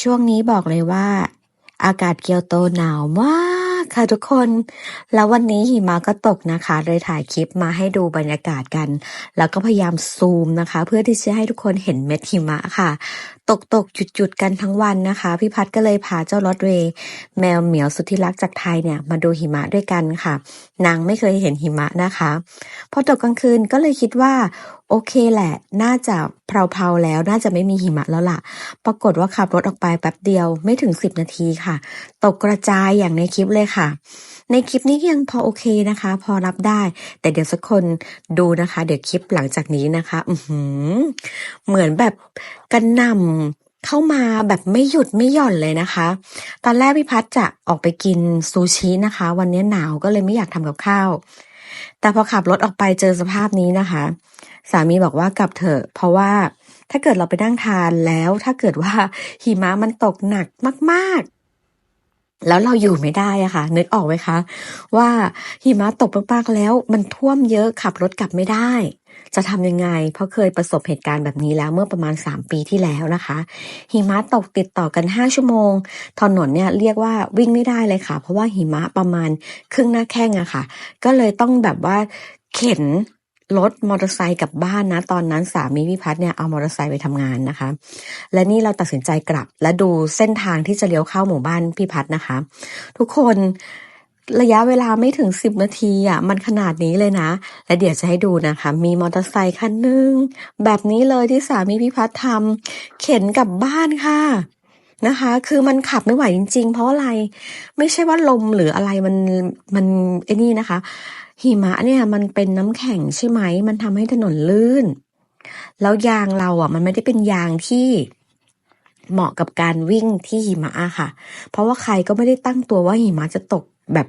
ช่วงนี้บอกเลยว่า อากาศเกียวโตหนาวมากค่ะทุกคน แล้ววันนี้หิมะก็ตกนะคะ เลยถ่ายคลิปมาให้ดูบรรยากาศกัน แล้วก็พยายามซูมนะคะ เพื่อที่จะให้ทุกคนเห็นเม็ดหิมะค่ะ ตกตกจุดจุดๆกันทั้งวันนะคะ พี่พัดก็เลยพาเจ้ารถเรย์แมวเหมียวสุดที่รักจากไทยเนี่ยมาดูหิมะด้วยกันค่ะ นางไม่เคยเห็นหิมะนะคะพอตกกลางคืนก็เลยคิดว่า โอเคแหละ น่าจะเพลาๆแล้วน่าจะไม่มีหิมะแล้วล่ะ ปรากฏว่าขับรถออกไปแป๊บเดียวไม่ถึง10นาทีค่ะ ตกกระจายอย่างในคลิปเลยค่ะ ในคลิปนี้ยังพอโอเคนะคะ พอรับได้ แต่เดี๋ยวสักคนดูนะคะ เดี๋ยวคลิปหลังจากนี้นะคะอืเหมือนแบบกระนำเข้ามาแบบไม่หยุดไม่หย่อนเลยนะคะ ตอนแรกพี่พัดจะออกไปกินซูชินะคะ วันนี้หนาวก็เลยไม่อยากทำกับข้าว แต่พอขับรถออกไปเจอสภาพนี้นะคะ สามีบอกว่ากลับเถอะเพราะว่าถ้าเกิดเราไปนั่งทานแล้ว ถ้าเกิดว่าหิมะมันตกหนักมาก ๆ แล้วเราอยู่ไม่ได้อะค่ะ นึกออกไหมคะ ว่าหิมะตกมากๆแล้ว มันท่วมเยอะขับรถกลับไม่ได้ จะทำยังไง เพราะเคยประสบเหตุการณ์แบบนี้แล้วเมื่อประมาณ 3 ปีที่แล้วนะคะ หิมะตกติดต่อกัน 5 ชั่วโมง ถนนเนี่ยเรียกว่าวิ่งไม่ได้เลยค่ะ เพราะว่าหิมะประมาณครึ่งหน้าแข้งอะค่ะ ก็เลยต้องแบบว่าเข็น รถมอเตอร์ไซค์กลับบ้านนะ ตอนนั้นสามีพี่พัฒน์เนี่ยเอามอเตอร์ไซค์ไปทำงานนะคะ และนี่เราตัดสินใจกลับ และดูเส้นทางที่จะเลี้ยวเข้าหมู่บ้านพี่พัฒน์นะคะ ทุกคนระยะเวลาไม่ถึงสิบนาทีอะมันขนาดนี้เลยนะ และเดี๋ยวจะให้ดูนะคะ มีมอเตอร์ไซค์คันหนึ่งแบบนี้เลยที่สามีพี่พัฒน์ทำเข็นกลับบ้านค่ะนะคะ คือมันขับไม่ไหวจริง ๆ เพราะอะไร ไม่ใช่ว่าลมหรืออะไรมันมันไอ้นี่นะคะ หิมะเนี่ยมันเป็นน้ำแข็งใช่ไหม มันทำให้ถนนลื่น แล้วยางเราอะ มันไม่ได้เป็นยางที่เหมาะกับการวิ่งที่หิมะอะค่ะ เพราะว่าใครก็ไม่ได้ตั้งตัวว่าหิมะจะตก แบบ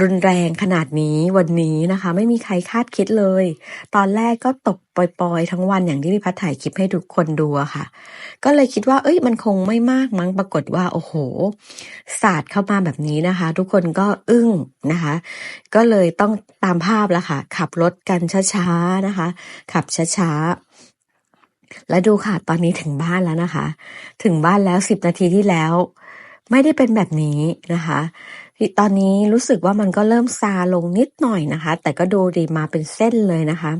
รุนแรงขนาดนี้วันนี้นะคะ ไม่มีใครคาดคิดเลย ตอนแรกก็ตกปล่อยๆ ทั้งวันอย่างที่พี่พัฒน์ถ่ายคลิปให้ทุกคนดูอะค่ะ ก็เลยคิดว่า เอ้ยมันคงไม่มากมั้งปรากฏว่า โอ้โหสาดเข้ามาแบบนี้นะคะ ทุกคนก็อึ้งนะคะ ก็เลยต้องตามภาพแล้วค่ะ ขับรถกันช้าๆนะคะ ขับช้าๆแล้วดูค่ะตอนนี้ถึงบ้านแล้วนะคะ ถึงบ้านแล้วสิบนาทีที่แล้ว ไม่ได้เป็นแบบนี้นะคะ ตอนนี้รู้สึกว่ามันก็เริ่มซาลงนิดหน่อยนะคะ แต่ก็ดูดีมาเป็นเส้นเลยนะคะ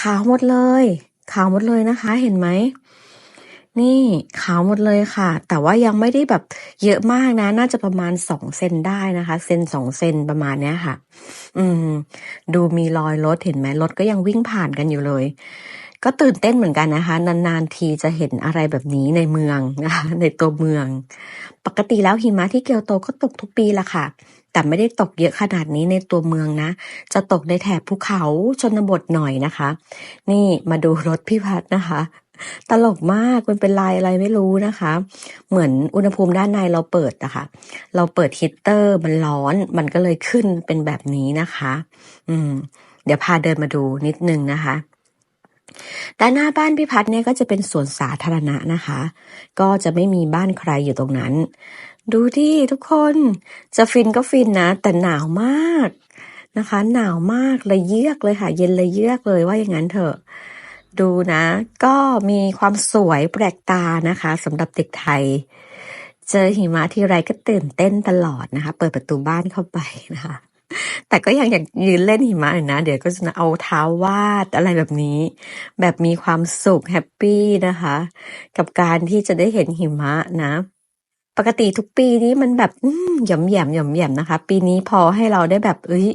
ขาวหมดเลย ขาวหมดเลยนะคะ เห็นไหมนี่ขาวหมดเลยค่ะ แต่ว่ายังไม่ได้แบบเยอะมากนะ น่าจะประมาณสองเซนได้นะคะเซนสองเซนประมาณเนี้ยค่ะ อืม ดูมีรอยรถเห็นไหมรถก็ยังวิ่งผ่านกันอยู่เลย ก็ตื่นเต้นเหมือนกันนะคะ นานๆทีจะเห็นอะไรแบบนี้ในเมืองนะคะในตัวเมือง ปกติแล้วหิมะที่เกียวโตก็ตกทุกปีละค่ะ แต่ไม่ได้ตกเยอะขนาดนี้ในตัวเมืองนะ จะตกในแถบภูเขาชนบทหน่อยนะคะ นี่มาดูรถพี่พัดนะคะ ตลกมากมันเป็นลายอะไรไม่รู้นะคะ เหมือนอุณหภูมิด้านในเราเปิดนะคะ เราเปิดฮีตเตอร์มันร้อนมันก็เลยขึ้นเป็นแบบนี้นะคะ อืม เดี๋ยวพาเดินมาดูนิดนึงนะคะ ด้านหน้าบ้านพี่พัฒน์เนี่ยก็จะเป็นสวนสาธารณะนะคะ ก็จะไม่มีบ้านใครอยู่ตรงนั้น ดูดิทุกคนจะฟินก็ฟินนะ แต่หนาวมากนะคะ หนาวมากเลยเยือกเลยค่ะ เย็นเลยเยือกเลยว่าอย่างนั้นเถอะ ดูนะ ก็มีความสวยแปลกตานะคะสำหรับเด็กไทย เจอหิมะทีไรก็ตื่นเต้นตลอดนะคะ เปิดประตูบ้านเข้าไปนะคะ แต่ก็ยังอยากยืนเล่นหิมะอยู่นะ เดี๋ยวก็จะเอาเท้าวาดอะไรแบบนี้ แบบมีความสุขแฮปปี้นะคะ กับการที่จะได้เห็นหิมะนะ ปกติทุกปีนี้มันแบบหย่อมแยมหย่อมแยมนะคะ ปีนี้พอให้เราได้แบบเอ้ย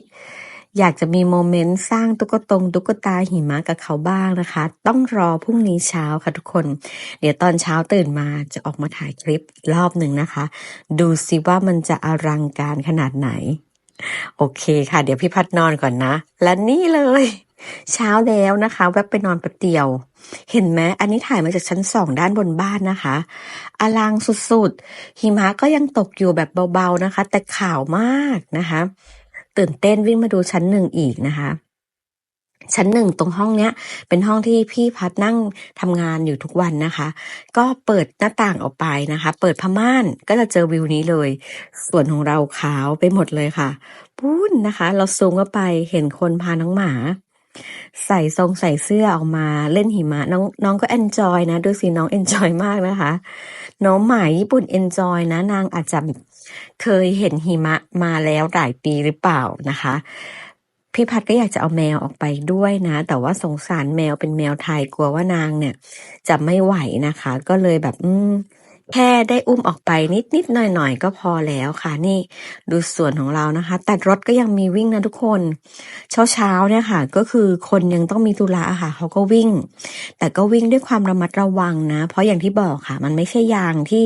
อยากจะมีโมเมนต์สร้างตุ๊กตงตุ๊กตาหิมะกับเขาบ้างนะคะ ต้องรอพรุ่งนี้เช้าค่ะทุกคน เดี๋ยวตอนเช้าตื่นมาจะออกมาถ่ายคลิปรอบหนึ่งนะคะ ดูสิว่ามันจะอลังการขนาดไหน โอเคค่ะ เดี๋ยวพี่พัดนอนก่อนนะ และนี่เลย เช้าแล้วนะคะ แวบไปนอนแป๊บเดียว เห็นไหมอันนี้ถ่ายมาจากชั้นสองด้านบนบ้านนะคะอลังสุดๆหิมะก็ยังตกอยู่แบบเบาๆนะคะ แต่ขาวมากนะคะ ตื่นเต้นวิ่งมาดูชั้นหนึ่งอีกนะคะ ชั้นหนึ่งตรงห้องเนี้ย เป็นห้องที่พี่พัดนั่งทำงานอยู่ทุกวันนะคะ ก็เปิดหน้าต่างออกไปนะคะ เปิดผ้าม่านก็จะเจอวิวนี้เลย ส่วนของเราขาวไปหมดเลยค่ะปุ้นนะคะ เราซูมเข้าไปเห็นคนพาน้องหมา ใส่ทรงใส่เสื้อออกมาเล่นหิมะน้องน้องก็เอนจอยนะดูสิน้องเอนจอยมากนะคะ น้องหมาญี่ปุ่นเอนจอยนะนางอาจจะเคยเห็นหิมะมาแล้วหลายปีหรือเปล่านะคะ พี่พัดก็อยากจะเอาแมวออกไปด้วยนะ แต่ว่าสงสารแมวเป็นแมวไทยกลัวว่านางเนี่ย จะไม่ไหวนะคะ ก็เลยแบบ อืมแค่ได้อุ้มออกไปนิดนิดหน่อยหน่อยๆก็พอแล้วค่ะนี่ดูส่วนของเรานะคะ แต่รถก็ยังมีวิ่งนะทุกคน เช้าเช้าๆเนี่ยค่ะ ก็คือคนยังต้องมีธุระอะค่ะเขาก็วิ่ง แต่ก็วิ่งด้วยความระมัดระวังนะ เพราะอย่างที่บอกค่ะ มันไม่ใช่ยางที่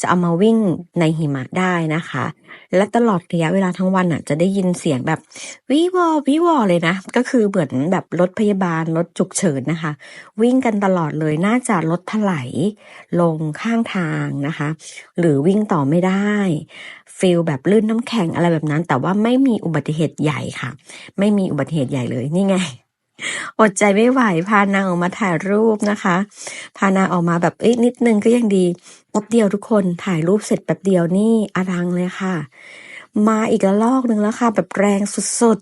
จะเอามาวิ่งในหิมะได้นะคะ และตลอดระยะเวลาทั้งวันอะ จะได้ยินเสียงแบบวิวอวิวอเลยนะ ก็คือเหมือนแบบรถพยาบาลรถฉุกเฉินนะคะ วิ่งกันตลอดเลยน่าจะรถถลายลงข้างทางนะคะ หรือวิ่งต่อไม่ได้ฟิลแบบลื่นน้ำแข็งอะไรแบบนั้น แต่ว่าไม่มีอุบัติเหตุใหญ่ค่ะ ไม่มีอุบัติเหตุใหญ่เลยนี่ไง อดใจไม่ไหว พานางออกมาถ่ายรูปนะคะ พานางออกมาแบบเอ้ยนิดนึงก็ยังดีแป๊บเดียวทุกคนถ่ายรูปเสร็จแป๊บเดียวนี่อลังเลยค่ะ มาอีกระลอกหนึ่งแล้วค่ะ แบบแรงสุด